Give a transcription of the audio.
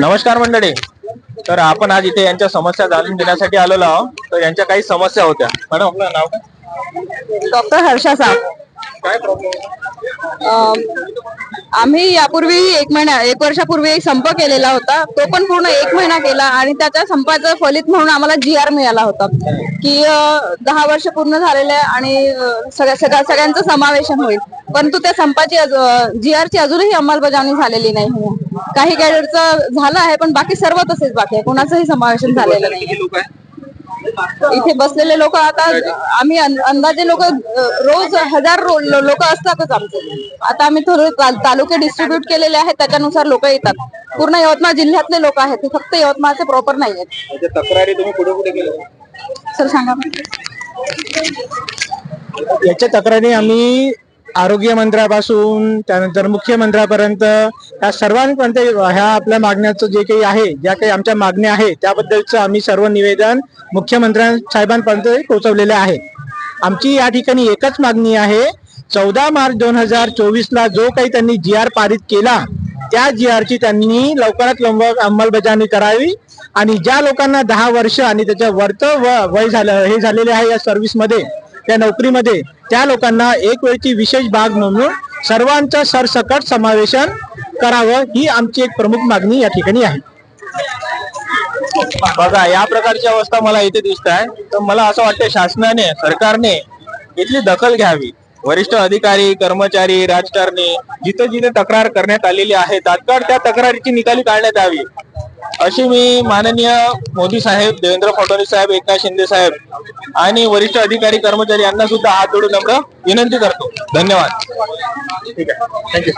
नमस्कार मंडळी. तर आपण आज इथे यांच्या समस्या जाणून घेण्यासाठी आलेलो आहोत. तर यांच्या काही समस्या होत्या. मॅडम आपलं नाव काय? डॉक्टर हर्षा साप काय प्रॉब्लेम अं, आम्ही यापूर्वी एक महिना एक वर्षापूर्वी एक संप केलेला होता. तो पण पूर्ण एक महिना केला आणि त्याच्या संपाचं फलित म्हणून आम्हाला जी आर मिळाला होता. की दहा वर्ष पूर्ण झालेले आहे आणि सगळ्या सगळ्या सगळ्यांचं समावेशन होईल. परंतु त्या संपाची जी आर ची अजूनही अंमलबजावणी झालेली नाही. काही कॅडरचं झालं आहे पण बाकी सर्व तसेच बाकी आहे. कोणाचंही समावेशन झालेलं नाही. इथे बसलेले लोक आता आम्ही अंदाजे लोक रोज हजार लोक असतातच आमचे. आता आम्ही थोडे तालुके डिस्ट्रीब्यूट केलेले आहेत त्याच्यानुसार लोक येतात. पूर्ण यवतमाळ जिल्ह्यातले लोक आहेत ते फक्त यवतमाळचे प्रॉपर नाही आहेत तक्रारी तुम्ही कुठे कुठे केल्या? सर सांगा. याच्या तक्रारी आम्ही आरोग्य मंत्र्यापासून त्यानंतर मुख्यमंत्र्यापर्यंत या सर्वांपर्यंत ह्या आपल्या मागण्याचं जे काही आहे ज्या काही आमच्या मागण्या आहे त्याबद्दलचं आम्ही सर्व निवेदन मुख्यमंत्र्यां साहेबांपर्यंत पोहोचवलेले आहे. आमची या ठिकाणी एकच मागणी आहे चौदा मार्च दोन हजार चोवीसला जो काही त्यांनी जी आर पारित केला त्या जी आरची त्यांनी लवकरात लवकर अंमलबजावणी करावी आणि ज्या लोकांना दहा वर्ष आणि त्याच्या वर्त वय झालं हे झालेले आहे या सर्व्हिसमध्ये त्या नोकरीमध्ये. त्या लोकांना एक वेळची विशेष भाग म्हणून सर्वांचा सरसकट समावेशन करावं ही आमची एक प्रमुख मागणी या ठिकाणी आहे. बघा या प्रकारची अवस्था मला इथे दिसत आहे. तर मला असं वाटतं शासनाने सरकारने इथली दखल घ्यावी. वरिष्ठ अधिकारी कर्मचारी राजकारणी जिथे जिथे तक्रार करण्यात आलेली आहे तात्काळ त्या तक्रारीची निकाली काढण्यात यावी. अशी मी माननीय मोदी साहेब देवेंद्र फडणवीस साहेब एकनाथ शिंदे साहेब आणि वरिष्ठ अधिकारी कर्मचारी यांना सुद्धा हात जोडून नम्र विनंती करतो. धन्यवाद. ठीक आहे. थँक्यू